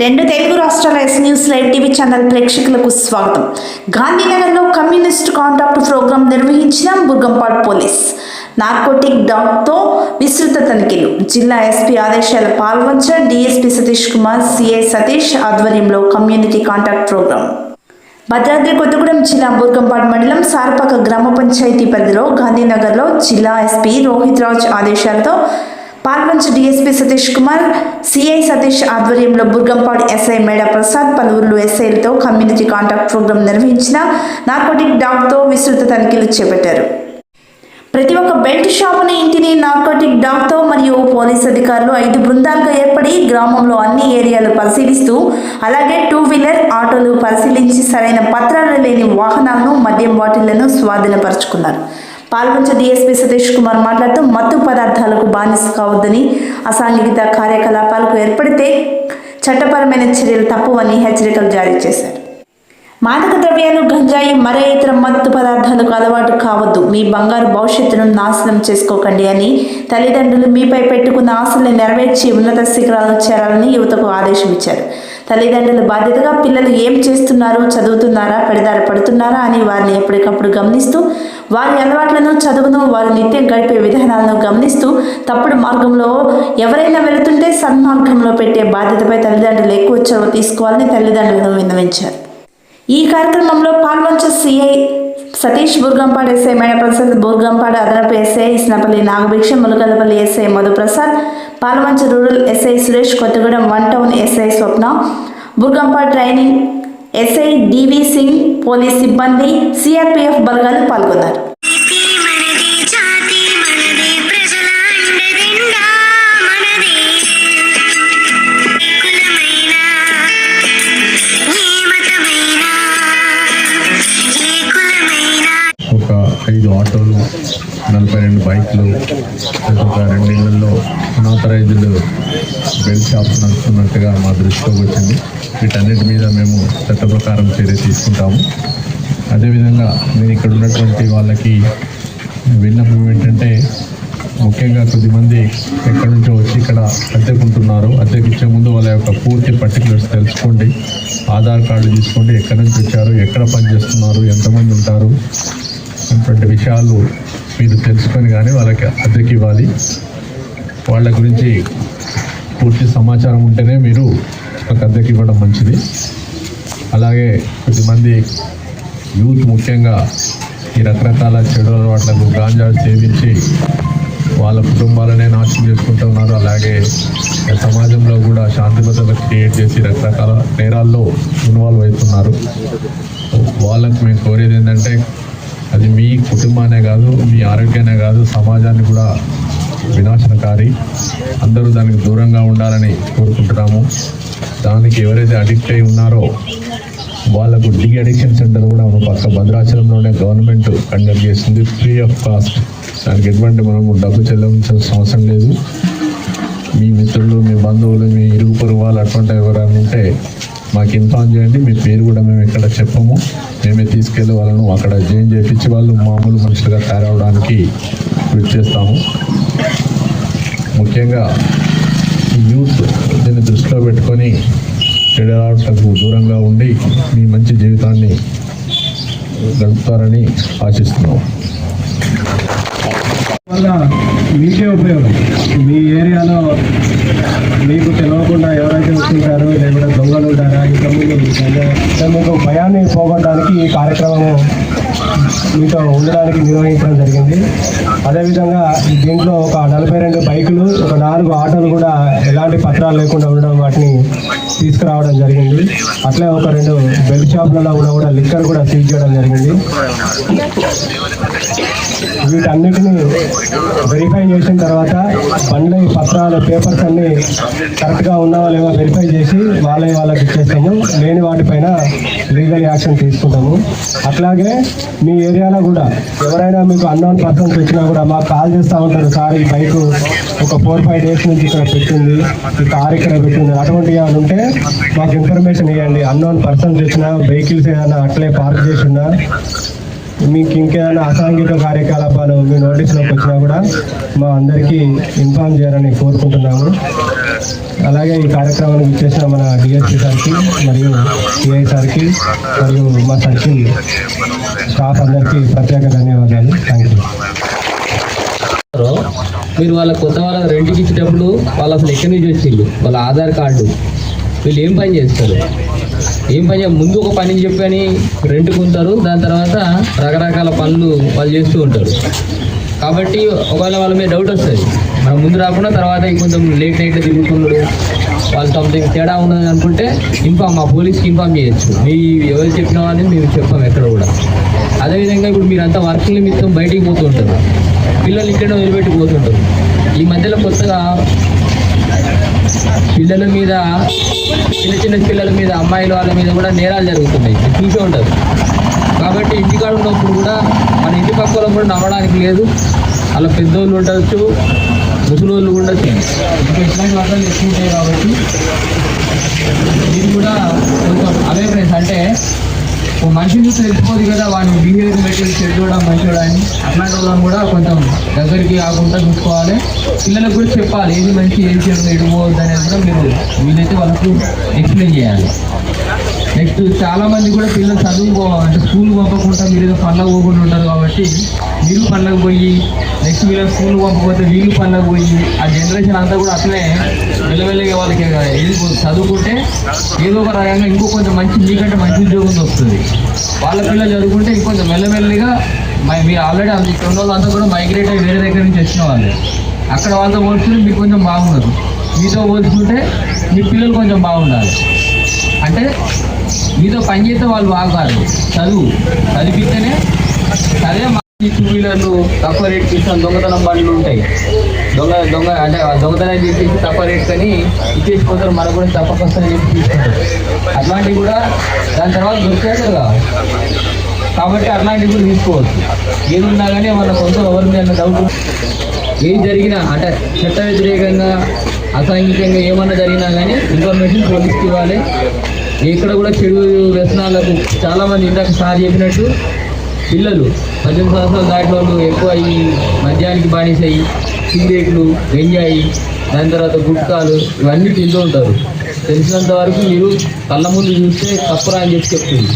రెండు తెలుగు రాష్ట్రాల S news live TV channel ప్రేక్షకులకు స్వాగతం. గాంధీనగర్లో కమ్యూనిస్ట్ కాంటాక్ట్ ప్రోగ్రాం నిర్వహించిన బుర్గంపాడ్ పోలీస్. నార్కోటిక్ డాగ్తో విస్తృత తనిఖీలు. జిల్లా ఎస్పీ ఆదేశాల పాల్వంచ డిఎస్పీ సతీష్ కుమార్ సిఐ సతీష్ ఆధ్వర్యంలో community contact programme. Bhadradri Kothagudem జిల్లా బూర్గంపాడు మండలం సారపాక గ్రామ పంచాయతీ పరిధిలో గాంధీనగర్లో జిల్లా ఎస్పీ రోహిత్ రాజ్ ఆదేశాలతో పాల్వంచ్ డీఎస్పీ సతీష్ కుమార్ సిఐ సతీష్ ఆధ్వర్యంలో బుర్గంపాడు ఎస్ఐ మేడ ప్రసాద్ పలువురు ఎస్ఐలతో కమ్యూనిటీ కాంటాక్ట్ ప్రోగ్రాం నిర్వహించిన నార్కోటిక్ డాగ్తో విస్తృత తనిఖీలు చేపట్టారు. ప్రతి ఒక్క బెల్ట్ షాపుని ఇంటిని నార్కోటిక్ డాగ్తో మరియు పోలీస్ అధికారులు ఐదు బృందాలుగా ఏర్పడి గ్రామంలో అన్ని ఏరియాలు పరిశీలిస్తూ అలాగే టూ వీలర్ ఆటోలు పరిశీలించి సరైన పత్రాలు లేని వాహనాలను మద్యం బాటిళ్ళను స్వాధీనపరుచుకున్నారు. పాల్గొంచు డీఎస్పీ సతీష్ కుమార్ మాట్లాడుతూ మత్తు పదార్థాలకు బానిస కావద్దని అసాంఘిక కార్యకలాపాలకు ఏర్పడితే చట్టపరమైన చర్యలు తప్పవని హెచ్చరికలు జారీ చేశారు. మాదక ద్రవ్యాలు గంజాయి మరే ఇతర మత్తు పదార్థాలకు అలవాటు కావద్దు. మీ బంగారు భవిష్యత్తును నాశనం చేసుకోకండి అని తల్లిదండ్రులు మీపై పెట్టుకున్న ఆశల్ని నెరవేర్చి ఉన్నత శిఖరాలను చేరాలని యువతకు ఆదేశం ఇచ్చారు తల్లిదండ్రుల బాధ్యతగా పిల్లలు ఏం చేస్తున్నారు చదువుతున్నారా పెడదారి పడుతున్నారా అని వారిని ఎప్పటికప్పుడు గమనిస్తూ వారి అలవాట్లను చదువును వారు నిత్యం గడిపే విధానాలను గమనిస్తూ తప్పుడు మార్గంలో ఎవరైనా వెళుతుంటే సన్మార్గంలో పెట్టే బాధ్యతపై తల్లిదండ్రులు ఎక్కువ చొరవ తీసుకోవాలని తల్లిదండ్రులను విన్నవించారు. ఈ కార్యక్రమంలో పాల్గొంచే సిఐ సతీష్ బుర్గంపాడు ఎస్ఐ మేడప్రసాద్ బుర్గంపాడు అదనపు SI Isnapalli Nagabhiksha Mulakalapalli SI Madhuprasad Palamanchi rural SI Suresh Kothagudem one town SI Swapna Burgampadu training SI DV Singh police సిబ్బంది సిఆర్పిఎఫ్ బలగాలు పాల్గొన్నారు. ఐదు ఆటోలు నలభై రెండు బైక్లు ఒక రెండిళ్ళలో అనాథరైజ్డ్ బెల్ట్ షాప్స్ నడుస్తున్నట్టుగా మా దృష్టిలోకి వచ్చింది. వీటన్నిటి మీద మేము చట్ట ప్రకారం చర్య తీసుకుంటాము. అదేవిధంగా నేను ఇక్కడ ఉన్నటువంటి వాళ్ళకి విన్నపం ఏంటంటే ముఖ్యంగా కొద్దిమంది ఎక్కడి నుంచో వచ్చి ఇక్కడ అద్దెకుంటున్నారు. అద్దెకిచ్చే ముందు వాళ్ళ యొక్క పూర్తి పర్టికులర్స్ తెలుసుకోండి. ఆధార్ కార్డు తీసుకోండి. ఎక్కడి నుంచి వచ్చారు? ఎక్కడ పనిచేస్తున్నారు? ఎంతమంది ఉంటారు? అటువంటి విషయాలు మీరు తెలుసుకొని కానీ వాళ్ళకి అద్దెకి ఇవ్వాలి. వాళ్ళ గురించి పూర్తి సమాచారం ఉంటేనే మీరు ఒక అద్దెకి ఇవ్వడం మంచిది. అలాగే కొద్దిమంది యూత్ ముఖ్యంగా ఈ రకరకాల చెడు అలవాట్లకు గాంజా సేవించి వాళ్ళ కుటుంబాలనే నాశనం చేసుకుంటూ ఉన్నారు. అలాగే సమాజంలో కూడా శాంతి భద్రత క్రియేట్ చేసి రకరకాల నేరాల్లో ఇన్వాల్వ్ అవుతున్నారు. వాళ్ళకు మేము కోరేది ఏంటంటే అది మీ కుటుంబానే కాదు మీ ఆరోగ్యానే కాదు సమాజాన్ని కూడా వినాశనకారి. అందరూ దానికి దూరంగా ఉండాలని కోరుకుంటున్నాము. దానికి ఎవరైతే అడిక్ట్ అయి ఉన్నారో వాళ్ళకు డి అడిక్షన్ సెంటర్ కూడా మనం పక్క భద్రాచలంలోనే గవర్నమెంట్ కండక్ట్ చేస్తుంది ఫ్రీ ఆఫ్ కాస్ట్. దానికి ఎటువంటి మనము డబ్బు చెల్లించాల్సిన అవసరం లేదు. మీ మిత్రులు మీ బంధువులు మీ ఇరుగు పొరుగు వాళ్ళు అటువంటి ఎవరైనా ఉంటే మాకు ఇన్ఫార్మ్ చేయండి మీ పేరు కూడా మేము ఇక్కడ చెప్పము. మేమే తీసుకెళ్ళి వాళ్ళను అక్కడ జాయిన్ చేయించి వాళ్ళు మామూలు మనుషులుగా తయారవడానికి కృషి చేస్తాము. ముఖ్యంగా యూత్ దీన్ని దృష్టిలో పెట్టుకొని చెడలాటకు దూరంగా ఉండి మీ మంచి జీవితాన్ని గడుపుతారని ఆశిస్తున్నాము. వల్ల మీకే ఉపయోగం. మీ ఏరియాలో మీకు తెలియకుండా ఎవరైతే వస్తుంటారో లేకపోతే దొంగలు ఉంటారా ఇంకా మీకు మీకు భయాన్ని పోగొట్టడానికి ఈ కార్యక్రమం మీతో ఉండడానికి నిర్వహించడం జరిగింది. అదేవిధంగా దీంట్లో ఒక నలభై రెండు బైకులు ఒక నాలుగు ఆటోలు కూడా ఎలాంటి పత్రాలు లేకుండా ఉండడం వాటిని తీసుకురావడం జరిగింది. అట్లే ఒక రెండు బెల్ట్ షాపులలో ఉన్న కూడా లిక్కర్ కూడా సీజ్ చేయడం జరిగింది. వీటన్నిటిని వెరిఫై చేసిన తర్వాత బండ్ల పత్రాలు పేపర్స్ అన్ని కరెక్ట్గా ఉన్నావా లేవో వెరిఫై చేసి వాళ్ళ వాళ్ళకి ఇచ్చేస్తాము. లేని వాటిపైన లీగల్ యాక్షన్ తీసుకుంటాము. అట్లాగే మీ ఏరియాలో కూడా ఎవరైనా మీకు అన్నోన్ పర్సన్స్ వచ్చినా కూడా మాకు కాల్ చేస్తూ ఉంటారు. సార్ ఈ బైక్ ఒక ఫోర్ ఫైవ్ డేస్ నుంచి ఇక్కడ పెట్టింది. ఈ కార్ ఇక్కడ పెట్టింది. అటువంటి ఏమైనా ఉంటే మాకు ఇన్ఫర్మేషన్ ఇవ్వండి. అన్నోన్ పర్సన్స్ వచ్చినా వెహికల్స్ ఏదైనా అట్లే పార్క్ చేసి ఉన్నా మీకు ఇంకేమైనా అసాంఘిక కార్యకలాపాలు మీ నోటీసులోకి వచ్చినా కూడా మా అందరికీ ఇన్ఫార్మ్ చేయాలని కోరుకుంటున్నాము. అలాగే ఈ కార్యక్రమానికి ఇచ్చేసిన మన డిఎస్పీ సార్కి మరియు సిఐ సార్కి మరియు మా సర్కిల్ స్టాఫ్ అందరికీ ప్రత్యేక ధన్యవాదాలు. థ్యాంక్ యూ మీరు వాళ్ళ కొత్త వాళ్ళ రెంట్కి ఇచ్చేటప్పుడు వాళ్ళు అసలు ఎక్కడి నుంచి వచ్చిండు వాళ్ళ ఆధార్ కార్డు. వీళ్ళు ఏం పని చేస్తారు? ఏం పని ముందు ఒక పని చెప్పని రెంట్ కొంటారు దాని తర్వాత రకరకాల పనులు వాళ్ళు చేస్తూ ఉంటారు. కాబట్టి ఒకవేళ వాళ్ళ మీద డౌట్ వస్తుంది మనం ముందు రాకుండా తర్వాత కొంచెం లేట్ నైట్ తిరుగుతున్నాడు వాళ్ళు సంథింగ్ తేడా ఉన్నది అనుకుంటే ఇన్ఫామ్ మా పోలీస్కి ఇన్ఫామ్ చేయొచ్చు. మీ ఎవరు చెప్పినా అని మేము చెప్పాం ఎక్కడ కూడా. అదేవిధంగా ఇప్పుడు మీరంతా వర్క్ నిమిత్తం బయటికి పోతూ ఉంటారు. పిల్లలు ఇక్కడ వదిలిపెట్టి పోతుంటారు ఈ మధ్యలో కొత్తగా పిల్లల మీద చిన్న చిన్న పిల్లల మీద అమ్మాయిల వాళ్ళ మీద కూడా నేరాలు జరుగుతున్నాయి. చూసే ఉంటారు. కాబట్టి ఇంటికాడ ఉన్నప్పుడు కూడా మన ఇంటి పక్కలో కూడా నమ్మడానికి లేదు. అలా పెద్దోళ్ళు ఉండొచ్చు ముసలోళ్ళు ఉండొచ్చు. ఇంకా ఇట్లాంటి వర్గాలు ఎక్కువ ఉంటాయి కాబట్టి ఇది కూడా కొంచెం అవేర్నెస్ అంటే ఓ మనిషిని చూసి తెలిసిపోదు కదా వాడిని బిహేవియర్ బట్టి చెడ్డోడా మంచోడా అని. అట్లాంటి వాళ్ళని కూడా కొంచెం దగ్గరికి కాకుండా చూసుకోవాలి. పిల్లలకు కూడా చెప్పాలి ఏది మంచి ఏది చెడు ఎడిపోవద్దు అనేది కూడా మీరు వీలైతే వాళ్ళకు ఎక్స్ప్లెయిన్ చేయాలి. నెక్స్ట్ చాలామంది కూడా పిల్లలు చదువుకో అంటే స్కూల్ పంపకుండా మీరు ఏదో పనులు పోకుండా ఉంటారు కాబట్టి వీళ్ళు పండగ పోయి నెక్స్ట్ వీళ్ళకి స్కూల్ పంపకపోతే వీళ్ళు పండగ పోయి ఆ జనరేషన్ అంతా కూడా అట్లే వెళ్ళవెళ్ళగా వాళ్ళకి ఏది చదువుకుంటే ఏదో ఒక రకంగా ఇంకో కొంచెం మంచి మీకంటే మంచి ఉద్యోగం వస్తుంది వాళ్ళ పిల్లలు చదువుకుంటే ఇంకొంచెం మెల్లమెల్లగా మీరు ఆల్రెడీ అంత రెండు రోజులు అంతా కూడా మైగ్రేట్ అయ్యి వేరే దగ్గర నుంచి వచ్చిన వాళ్ళు. అక్కడ వాళ్ళతో పోల్చుకుంటే మీకు కొంచెం బాగుండదు. మీతో పోల్చుకుంటే మీ పిల్లలు కొంచెం బాగుండాలి. అంటే మీతో పని చేస్తే వాళ్ళు బాగుతారు చదువు చదివితేనే సరే మా టూ వీలర్లు తక్కువ రేట్ ఇస్తాను దొంగతనం బండ్లు ఉంటాయి. దొంగ దొంగ అంటే దొంగతనం చేసి తక్కువ రేట్ కానీ ఇచ్చేసిపోతారు మనకు కూడా తప్పక వస్తాయని చెప్పి తీసుకుంటారు. అట్లాంటివి కూడా దాని తర్వాత దొరికేస్తారు కదా. కాబట్టి అట్లాంటివి కూడా తీసుకోవచ్చు. ఏది ఉన్నా కానీ మన కొంత ఎవరి మీద డౌట్ ఏం జరిగినా అంటే చట్ట వ్యతిరేకంగా అసాంఘికంగా ఏమన్నా జరిగినా కానీ ఇన్ఫర్మేషన్ పోలీస్కి ఇవ్వాలి. ఇక్కడ కూడా చెడు వ్యసనాలకు చాలామంది ఇందాక సార్ చెప్పినట్టు పిల్లలు పద్దెనిమిది సంవత్సరాలు దాటిన వాళ్ళు ఎక్కువ ఈ మద్యానికి బానిసయ్యి సిగరెట్లు గంజాయి దాని తర్వాత గుట్కాలు ఇవన్నీ తింటూ ఉంటారు. తెలిసినంత వరకు మీరు కళ్ళ ముందు చూస్తే తప్పురా అని చెప్పి చెప్తుంది.